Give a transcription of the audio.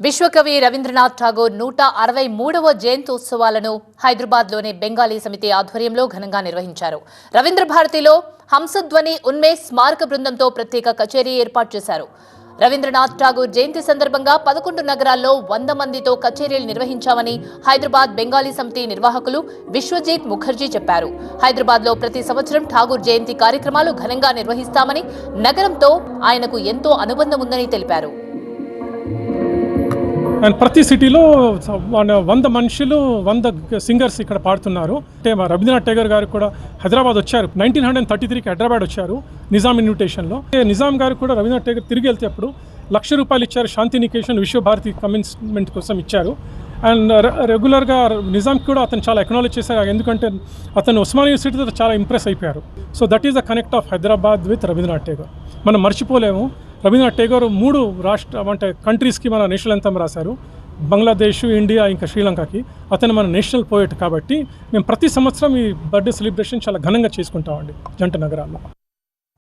విశ్వకవి రవీంద్రనాథ్ ఠాగూర్ నూట అరవై మూడవ జయంత్యోత్సవాలను హైదరాబాద్లోని బెంగాలీ సమితి ఆధ్వర్యంలో ఘనంగా నిర్వహించారు. రవీంద్ర భారతిలో హంసధ్వని ఉన్మేష్ స్మారక బృందంతో ప్రత్యేక కచేరీ ఏర్పాటు చేశారు. రవీంద్రనాథ్ ఠాగూర్ జయంతి సందర్భంగా పదకొండు నగరాల్లో వంద మందితో కచేరీలు నిర్వహించామని హైదరాబాద్ బెంగాలీ సమితి నిర్వాహకులు విశ్వజిత్ ముఖర్జీ చెప్పారు. హైదరాబాద్లో ప్రతి సంవత్సరం ఠాగూర్ జయంతి కార్యక్రమాలు ఘనంగా నిర్వహిస్తామని నగరంతో ఆయనకు ఎంతో అనుబంధం ఉందని తెలిపారు. అండ్ ప్రతి సిటీలో వంద మనుషులు వంద సింగర్స్ ఇక్కడ పాడుతున్నారు. అంటే మా రవీంద్రనాథ్ టేగర్ గారు కూడా హైదరాబాద్ వచ్చారు. నైన్టీన్ హండ్రెడ్ థర్టీ త్రీకి హైదరాబాద్ వచ్చారు నిజాం ఇన్విటేషన్లో. నిజాం గారు కూడా రవీంద్రనాథ్ టేగర్ తిరిగి వెళ్తే అప్పుడు లక్ష రూపాయలు ఇచ్చారు. శాంతి నికేషన్ విశ్వభారతి కమిట్మెంట్ కోసం ఇచ్చారు. అండ్ రెగ్యులర్గా నిజాంకి కూడా అతను చాలా ఎక్నాలజ్ చేశారు. ఎందుకంటే అతను ఉస్మాన్ యూనివర్సిటీతో చాలా ఇంప్రెస్ అయిపోయారు. So that is the connect of Hyderabad with Rabindranath Tagore. మనం మర్చిపోలేము. రవీంద్రనాథ్ టేగోర్ మూడు రాష్ట్ర అంటే కంట్రీస్కి మన నేషనల్ ఎంతం రాశారు. బంగ్లాదేశ్ ఇండియా ఇంకా శ్రీలంకకి. అతను మన నేషనల్ పోయట్ కాబట్టి మేము ప్రతి సంవత్సరం ఈ బర్త్డే సెలబ్రేషన్ చాలా ఘనంగా చేసుకుంటామండి జంట నగరాల్లో.